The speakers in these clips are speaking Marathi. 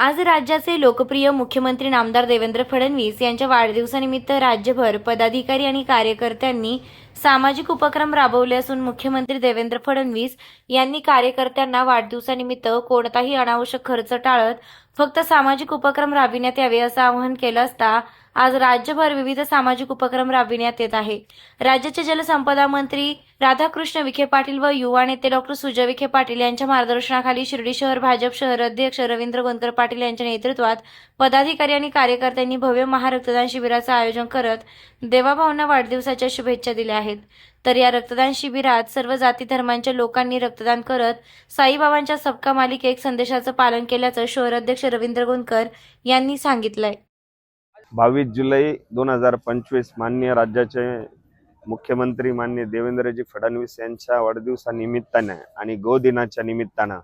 आज राज्याचे लोकप्रिय मुख्यमंत्री नामदार देवेंद्र फडणवीस यांच्या वाढदिवसानिमित्त राज्यभर पदाधिकारी आणि कार्यकर्त्यांनी सामाजिक उपक्रम राबवले असून मुख्यमंत्री देवेंद्र फडणवीस यांनी कार्यकर्त्यांना वाढदिवसानिमित्त कोणताही अनावश्यक खर्च टाळत फक्त सामाजिक उपक्रम राबविण्यात यावे असं आवाहन केलं असता आज राज्यभर विविध सामाजिक उपक्रम राबविण्यात येत आहे. राज्याचे जलसंपदा मंत्री राधाकृष्ण विखे पाटील व युवा नेते डॉक्टर सुजय विखे पाटील यांच्या मार्गदर्शनाखाली शिर्डी शहर भाजप शहर अध्यक्ष रवींद्र गोंदकर पाटील यांच्या नेतृत्वात पदाधिकारी आणि कार्यकर्त्यांनी भव्य महारक्तदान शिबिराचं आयोजन करत देवाभावना वाढदिवसाच्या शुभेच्छा दिल्या आहेत. तर या रक्तदान शिबिरात सर्व जाती धर्मांच्या लोकांनी रक्तदान करत साईबाबांच्या सबका मालिक एक संदेशाचं पालन केल्याचं शहर अध्यक्ष रवींद्र गोंदकर यांनी सांगितलंय. बावीस जुलै दोन हजार पंचवीस माननीय राज्याचे मुख्यमंत्री माननीय देवेंद्रजी फडणवीस यांच्या वाढदिवसानिमित्तानं आणि गोदिनाच्या निमित्तानं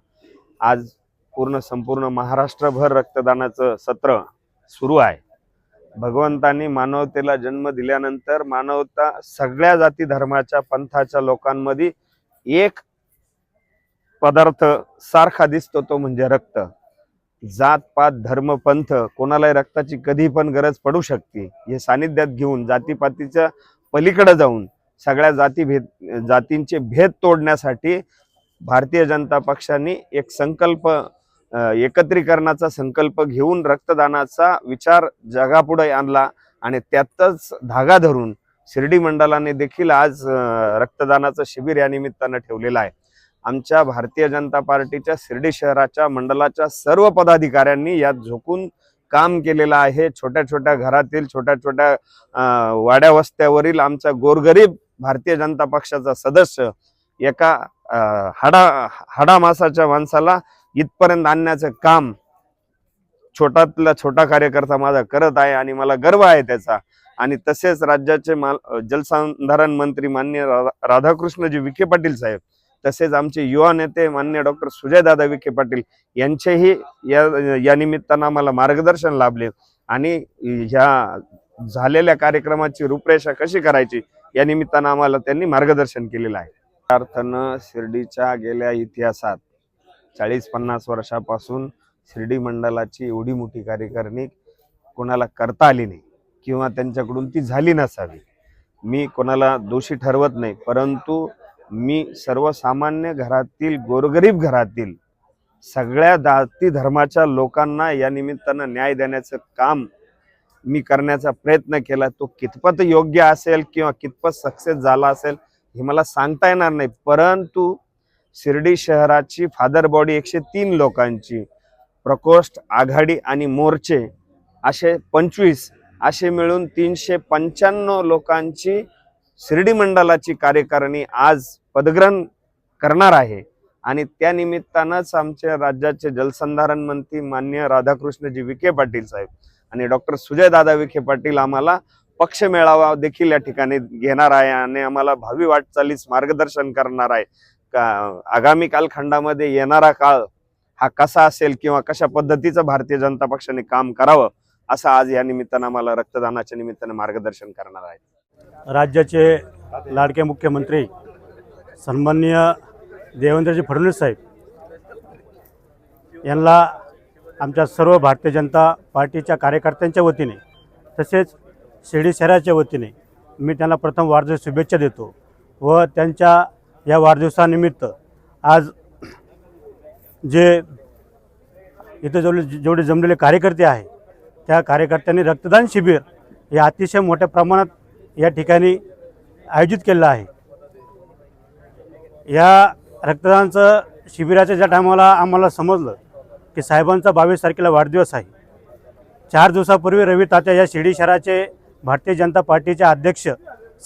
आज पूर्ण संपूर्ण महाराष्ट्रभर रक्तदानाचं सत्र सुरू आहे. भगवंतांनी मानवतेला जन्म दिल्यानंतर मानवता सगळ्या जाती धर्माच्या पंथाच्या लोकांमध्ये एक पदार्थ सारखा दिसतो तो म्हणजे रक्त. जात पात धर्म पंथ कोणालाही रक्ताची कधी पण गरज पडू शकते. हे सानिध्यात घेऊन जातीपातीच्या पलीकडे जाऊन सगळ्या जाती भेद जातींचे भेद तोडण्यासाठी भारतीय जनता पक्षाने एक संकल्प एकत्रीकरणाचा संकल्प घेऊन रक्तदानाचा विचार जगापुढे आणला आणि त्यातच धागा धरून शिर्डी मंडळाने देखील आज रक्तदानाचं शिबिर या निमित्तानं ठेवलेलं आहे. आमच्या भारतीय जनता पार्टीच्या शिर्डी शहराच्या मंडळाच्या सर्व पदाधिकाऱ्यांनी यात झोकून काम केलेलं आहे. छोट्या छोट्या घरातील छोट्या छोट्या वाड्यावस्त्यावरील वाड्या वस्त्यावरील आमचा गोरगरीब भारतीय जनता पक्षाचा सदस्य एका हाडा हाडा मासाच्या माणसाला इथपर्यंत आणण्याचं काम छोटातला छोटा कार्यकर्ता माझा करत आहे आणि मला गर्व आहे त्याचा. आणि तसेच राज्याचे माल जलसंधारण मंत्री मान्य राधाकृष्णजी विखे पाटील साहेब तसेच आमचे युवा नेते मान्य डॉक्टर सुजयदादा विखे पाटील यांचेही या या निमित्तानं आम्हाला मार्गदर्शन लाभले आणि ह्या झालेल्या कार्यक्रमाची रूपरेषा कशी करायची या निमित्तानं आम्हाला त्यांनी मार्गदर्शन केलेलं आहे. त्या अर्थानं शिर्डीच्या गेल्या इतिहासात चाळीस पन्नास वर्षापासून शिर्डी मंडळाची एवढी मोठी कार्यकारिणी कोणाला करता आली नाही किंवा त्यांच्याकडून ती झाली नसावी. मी कोणाला दोषी ठरवत नाही परंतु मी सर्वसामान्य घरातील गोरगरीब घरातील सगळ्या जाती धर्माच्या लोकांना या निमित्तानं न्याय देण्याचं काम मी करण्याचा प्रयत्न केला. तो कितपत योग्य असेल किंवा कितपत सक्सेस झाला असेल हे मला सांगता येणार नाही. परंतु शिर्डी शहराची फादर बॉडी एकशे तीन लोकांची प्रकोष्ठ आघाडी आणि मोर्चे असे पंचवीस असे मिळून तीनशे पंच्याण्णव लोकांची शिर्डी मंडळाची कार्यकारिणी आज पदग्रहण करणार आहे. आणि त्या निमित्तानंच आमच्या राज्याचे जलसंधारण मंत्री मान्य राधाकृष्णजी विखे पाटील साहेब आणि डॉक्टर सुजयदादा विखे पाटील आम्हाला पक्ष मेळावा देखील या ठिकाणी घेणार आहे आणि आम्हाला भावी वाटचालीस मार्गदर्शन करणार आहे. का आगामी कालखंडामध्ये येणारा काळ हा कसा असेल किंवा कशा पद्धतीचं भारतीय जनता पक्षाने काम करावं असं आज या निमित्तानं आम्हाला रक्तदानाच्या निमित्तानं मार्गदर्शन करणार आहे. राज्याचे लाडके मुख्यमंत्री सन्माननीय देवेंद्रजी फडणवीस साहेब यांना आमच्या सर्व भारतीय जनता पार्टीच्या कार्यकर्त्यांच्या वतीने तसेच शिर्डी शहराच्या वतीने मी त्यांना प्रथम वाढदिवस शुभेच्छा देतो व त्यांच्या या वाढदिवसानिमित्त आज जे इथं जेवढे जेवढे जमलेले कार्यकर्ते आहे त्या कार्यकर्त्यांनी रक्तदान शिबिर हे अतिशय मोठ्या प्रमाणात या ठिकाणी आयोजित केलेलं आहे. या रक्तदानचं शिबिराच्या ज्या टायमाला आम्हाला समजलं की साहेबांचा बावीस तारखेला वाढदिवस आहे. चार दिवसापूर्वी रवी तात्या या शिर्डी शहराचे भारतीय जनता पार्टीचे अध्यक्ष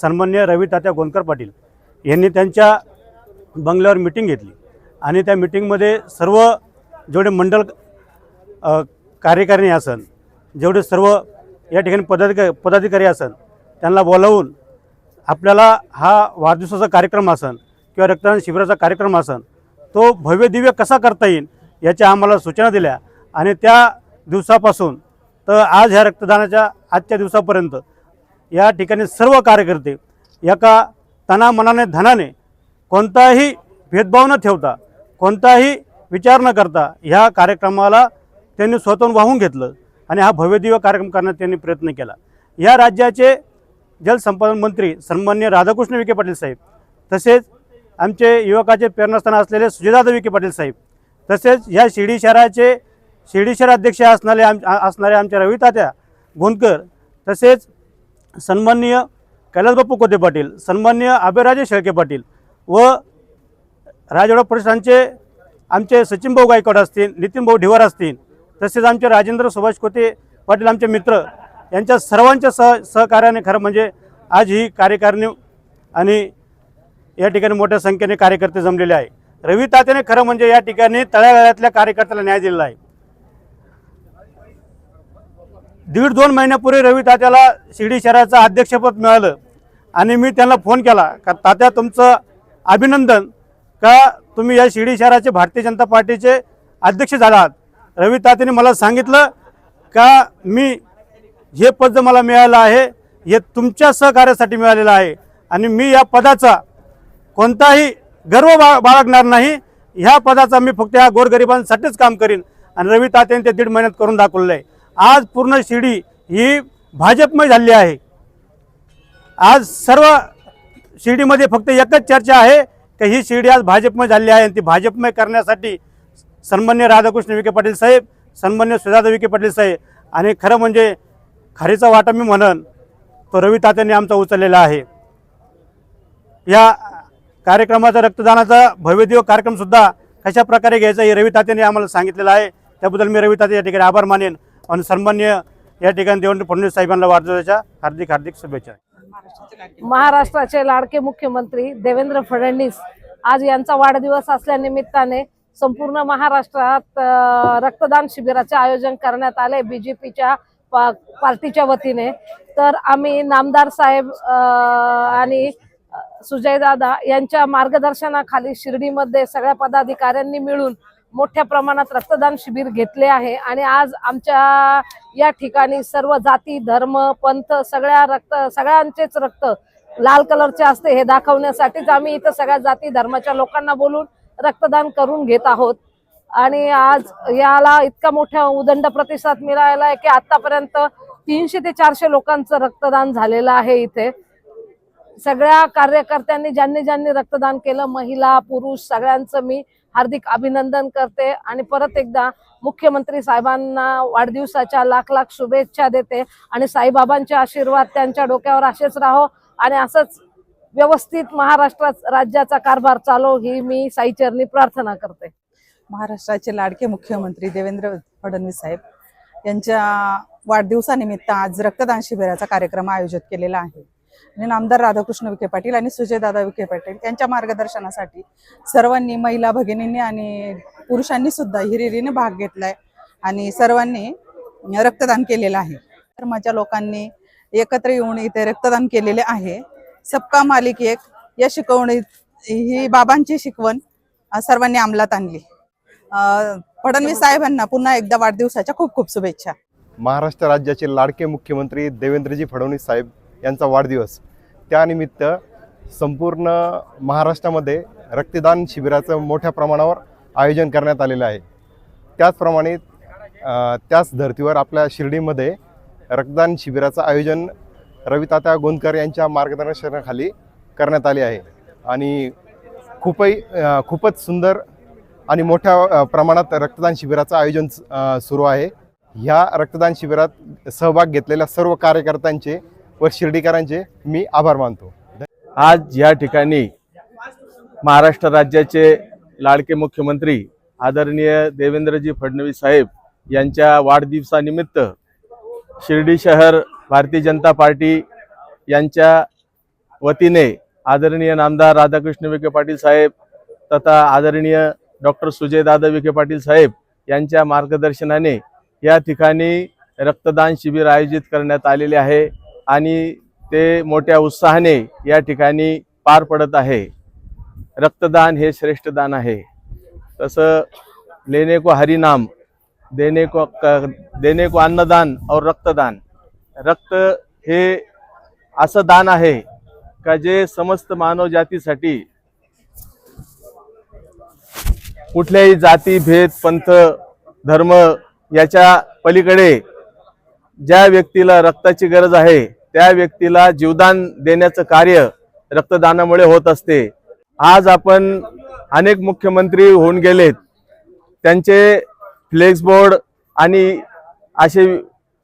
सन्मान्य रवी तात्या गोंदकर पाटील यांनी त्यांच्या बंगल्यावर मिटिंग घेतली आणि त्या मिटिंगमध्ये सर्व जेवढे मंडल कार्यकारिणी असन जेवढे सर्व या ठिकाणी पदाधिक पदाधिकारी असन त्यांना बोलावून आपल्याला हा वाढदिवसाचा कार्यक्रम असन किंवा रक्तदान शिबिराचा कार्यक्रम असन तो भव्य दिव्य कसा करता येईल याच्या आम्हाला सूचना दिल्या आणि त्या दिवसापासून तर आज ह्या रक्तदानाच्या आजच्या दिवसापर्यंत या ठिकाणी सर्व कार्यकर्ते एका तनामनाने धनाने कोणताही भेदभाव न ठेवता कोणताही विचार न करता ह्या कार्यक्रमाला त्यांनी स्वतःहून वाहून घेतलं आणि हा भव्यदिव्य कार्यक्रम करण्यात त्यांनी प्रयत्न केला. या राज्याचे जलसंपादन मंत्री सन्मान्य राधाकृष्ण विखे पाटील साहेब तसेच आमचे युवकाचे प्रेरणास्थान असलेले सुजयदादा विखे पाटील साहेब तसेच ह्या शिर्डी शहराचे शिर्डी शहराध्यक्ष असणारे आम असणारे आमचे रवी तात्या गोंदकर तसेच सन्माननीय कैलासबापू कोते पाटील सन्माननीय अभयराजे शेळके पाटील व राजवाडा प्रतिष्ठानचे आमचे सचिन भाऊ गायकवाड असतील नितीन भाऊ ढिवार असतील तसेच आमचे राजेंद्र सुभाष कोते पाटील आमचे मित्र यांच्या सर्वांच्या सह सहकार्याने खरं म्हणजे आज ही कार्यकारिणी आणि या ठिकाणी मोठ्या संख्येने कार्यकर्ते जमलेले आहे. रवी तात्याने खरं म्हणजे या ठिकाणी तळागाळातल्या कार्यकर्त्याला न्याय दिलेला आहे. दीड दोन महिन्यापूर्वी रवी तात्याला शिर्डी शहराचं अध्यक्षपद मिळालं आणि मी त्यांना फोन केला का तात्या तुमचं अभिनंदन का तुम्ही या शिर्डी शहराचे भारतीय जनता पार्टीचे अध्यक्ष झाला आहात रवी तात्याने मला सांगितलं का मी हे पद मला मिळालं आहे हे तुमच्या सहकार्यासाठी मिळालेलं आहे. आणि मी या पदाचा कोणताही गर्व बा बाळगणार नाही. ह्या पदाचा मी फक्त ह्या गोरगरिबांसाठीच काम करीन. आणि रवी तात्यांनी ते दीड महिन्यात करून दाखवलेलं आहे. आज पूर्ण शिर्डी ही भाजपमय झाली आहे. आज सर्व शिर्डीमध्ये फक्त एकच चर्चा आहे की ही शिर्डी आज भाजपमय झाली आहे. आणि ती भाजपमय करण्यासाठी सन्मान्य राधाकृष्ण विखे पाटील साहेब सन्मान्य सुजाता विखे पाटील साहेब. आणि खरं म्हणजे खारीचा वाटा मी म्हणन तो रवी तात्यांनी आमचा उचललेला आहे. या कार्यक्रमाचा रक्तदानाचा भव्यदिव्य कार्यक्रमसुद्धा कशा प्रकारे घ्यायचा हे रवी तात्यांनी आम्हाला सांगितलेलं आहे. त्याबद्दल मी रवी तात्या या ठिकाणी आभार मानेन आणि सन्मान्य या ठिकाणी देवेंद्र फडणवीस साहेबांना वाढदिवसाच्या हार्दिक हार्दिक शुभेच्छा. महाराष्ट्राचे लाडके मुख्यमंत्री देवेंद्र फडणवीस आज यांचा वाढदिवस असल्यानिमित्ताने संपूर्ण महाराष्ट्रात रक्तदान शिबिराचे आयोजन करण्यात आले. बीजेपीच्या पार्टीच्या वतीने. तर आम्ही नामदार साहेब अ, आणि सुजय सुजयदादा यांच्या मार्गदर्शनाखाली शिर्डीमध्ये सगळ्या पदाधिकाऱ्यांनी मिळून मोठ्या प्रमाणात रक्तदान शिबिर घेतले आहे. आणि आज आमच्या या ठिकाणी सर्व जाती धर्म पंथ सगळ्या रक्त सगळ्यांचेच रक्त लाल कलरचे असते हे दाखवण्यासाठीच आम्ही इथं सगळ्या जाती धर्माच्या लोकांना बोलून रक्तदान करून घेत आहोत. आणि आज याला इतका मोठा उदंड प्रतिसाद मिळाला आहे की आतापर्यंत तीनशे ते चारशे लोकांचं रक्तदान झालेलं आहे इथे. सगळ्या कार्यकर्त्यांनी ज्यांनी ज्यांनी रक्तदान केलं महिला पुरुष सगळ्यांचं मी हार्दिक अभिनंदन करते आणि परत एकदा मुख्यमंत्री साहेबांना वाढदिवसाच्या लाख लाख शुभेच्छा देते आणि साईबाबांचे आशीर्वाद त्यांच्या डोक्यावर असेच राहो आणि असंच व्यवस्थित महाराष्ट्रात राज्याचा कारभार चालव ही मी साईचरणी प्रार्थना करते. महाराष्ट्राचे लाडके मुख्यमंत्री देवेंद्र फडणवीस साहेब यांच्या वाढदिवसानिमित्त आज रक्तदान शिबिराचा कार्यक्रम आयोजित केलेला आहे. आणि नामदार राधाकृष्ण विखे पाटील आणि सुजयदादा विखे पाटील यांच्या मार्गदर्शनासाठी सर्वांनी महिला भगिनींनी आणि पुरुषांनी सुद्धा हिरिरीने भाग घेतलाय आणि सर्वांनी रक्तदान केलेलं आहे. धर्माच्या लोकांनी एकत्र येऊन इथे रक्तदान केलेले आहे. सबका मालिक एक या शिकवणीत ही बाबांची शिकवण सर्वांनी अंमलात आणली. फडणवीस साहेबांना पुन्हा एकदा वाढदिवसाच्या खूप खूप शुभेच्छा. महाराष्ट्र राज्याचे लाडके मुख्यमंत्री देवेंद्रजी फडणवीस साहेब यांचा वाढदिवस. त्यानिमित्त संपूर्ण महाराष्ट्रामध्ये रक्तदान शिबिराचं मोठ्या प्रमाणावर आयोजन करण्यात आलेलं आहे. त्याचप्रमाणे त्याच धर्तीवर आपल्या शिर्डीमध्ये रक्तदान शिबिराचं आयोजन रवितात्या गोंदकर यांच्या मार्गदर्शनाखाली करण्यात आले आहे. आणि खूपही खूपच सुंदर आणि मोठ्या प्रमाणात रक्तदान शिबिराचं आयोजन सुरू आहे. ह्या रक्तदान शिबिरात सहभाग घेतलेल्या सर्व कार्यकर्त्यांचे व शिर्डीकरांचे मी आभार मानतो. आज या ठिकाणी महाराष्ट्र राज्याचे लाडके मुख्यमंत्री आदरणीय देवेंद्रजी फडणवीस साहेब यांच्या वाढदिवसानिमित्त शिर्डी शहर भारतीय जनता पार्टी यांच्या वतीने आदरणीय नामदार राधाकृष्ण विखे पाटील साहेब तथा आदरणीय डॉक्टर सुजयदादा विखे पाटील साहेब यांच्या मार्गदर्शनाने या ठिकाणी रक्तदान शिबिर आयोजित करण्यात आलेले आहे आणि ते मोठ्या उत्साहाने या ठिकाणी पार पडत आहे. रक्तदान हे श्रेष्ठ दान आहे. तसं लेने को हरिनाम देने को क- देने को अन्नदान और रक्तदान. रक्त हे असं दान आहे का जे समस्त मानव जातीसाठी कुठल्याही जाती भेद पंथ धर्म याच्या पलीकडे ज्या व्यक्तीला रक्ताची गरज आहे त्या व्यक्तीला जीवदान देण्याचं कार्य रक्तदानामुळे होत असते. आज आपण अनेक मुख्यमंत्री होऊन गेलेत. त्यांचे फ्लेक्सबोर्ड आणि असे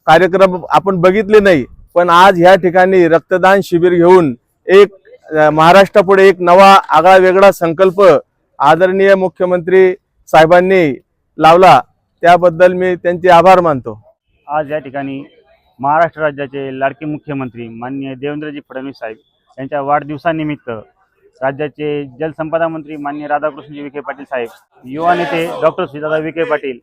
कार्यक्रम आपण बघितले नाही पण आज ह्या ठिकाणी रक्तदान शिबिर घेऊन एक महाराष्ट्रापुढे एक नवा आगळा वेगळा संकल्प आदरणीय मुख्यमंत्री साहेबांनी लावला त्याबद्दल मी त्यांचे आभार मानतो. आज या ठिकाणी महाराष्ट्र राज्याचे लाडके मुख्यमंत्री माननीय देवेंद्रजी फडणवीस साहेब यांच्या वाढदिवसानिमित्त राज्याचे जलसंपदा मंत्री माननीय राधाकृष्णजी विखे पाटील साहेब युवा नेते डॉक्टर सुजाता विखे पाटील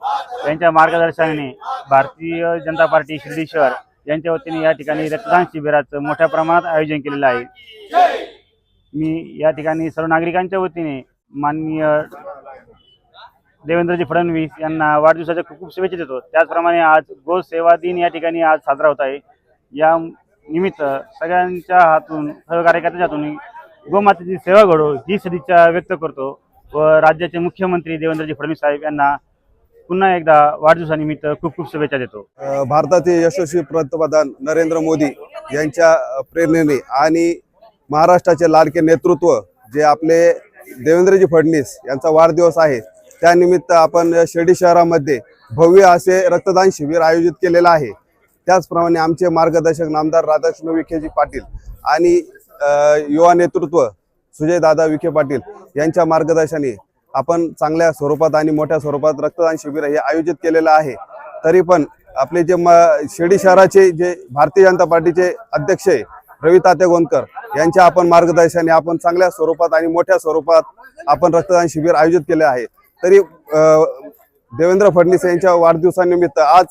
यांच्या मार्गदर्शनाने भारतीय जनता पार्टी शिर्डी शहर यांच्या वतीने या ठिकाणी रक्तदान शिबिराचं मोठ्या प्रमाणात आयोजन केलेलं आहे. मी या ठिकाणी सर्व नागरिकांच्या वतीने माननीय देवेंद्रजी फडणवीस यांना वाढदिवसाच्या खूप खूप शुभेच्छा देतो. त्याचप्रमाणे आज गो सेवा दिन या ठिकाणी आज साजरा होत आहे. या निमित्त सगळ्यांच्या हातून सर्व कार्यकर्त्यांच्या हातून गोमातेची सेवा घडो ही सदिच्छा व्यक्त करतो व राज्याचे मुख्यमंत्री देवेंद्रजी फडणवीस साहेब यांना पुन्हा एकदा वाढदिवसानिमित्त खूप खूप शुभेच्छा देतो. भारताचे यशस्वी पंतप्रधान नरेंद्र मोदी यांच्या प्रेरणेने आणि महाराष्ट्राचे लाडके नेतृत्व जे आपले देवेंद्रजी फडणवीस यांचा वाढदिवस आहे. त्यानिमित्त आपण शिर्डी शहरामध्ये भव्य असे रक्तदान शिबिर आयोजित केलेलं आहे. त्याचप्रमाणे आमचे मार्गदर्शक नामदार राधाकृष्ण विखेजी पाटील आणि युवा नेतृत्व सुजयदादा विखे पाटील यांच्या मार्गदर्शनाने आपण चांगल्या स्वरूपात आणि मोठ्या स्वरूपात रक्तदान शिबिर हे आयोजित केलेलं आहे. तरी पण आपले जे म शिर्डी शहराचे जे भारतीय जनता पार्टीचे अध्यक्ष आहे रवी तात्या गोंदकर यांच्या आपण मार्गदर्शनाने आपण चांगल्या स्वरूपात आणि मोठ्या स्वरूपात आपण रक्तदान शिबिर आयोजित केले आहे. तरी देवेंद्र फडणवीस यांच्या वाढदिवसानिमित्त आज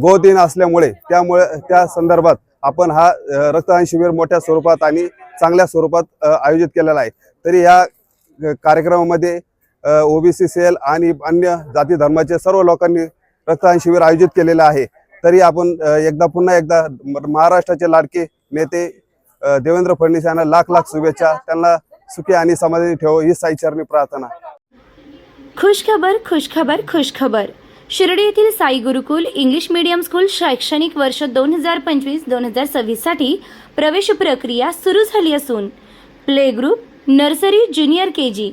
गो दिन असल्यामुळे त्यामुळे त्या संदर्भात आपण हा रक्तदान शिबिर मोठ्या स्वरूपात आणि चांगल्या स्वरूपात आयोजित केलेला आहे. तरी या कार्यक्रमामध्ये ओबीसी सेल आणि अन्य जाती धर्माचे सर्व लोकांनी रक्तदान शिबिर आयोजित केलेलं आहे. तरी आपण एकदा पुन्हा एकदा म- महाराष्ट्राचे लाडके नेते देवेंद्र फडणवीस यांना लाख लाख शुभेच्छा. त्यांना सुखी आणि समाधानी ठेव ही साईचरणी प्रार्थना. खुशखबर खुशखबर खुशखबर. शिर्डी येथील Sai Gurukul English medium school शैक्षणिक वर्ष दोन हजार पंचवीस दोन हजार सव्वीससाठी प्रवेश प्रक्रिया सुरू झाली असून play group nursery junior K G.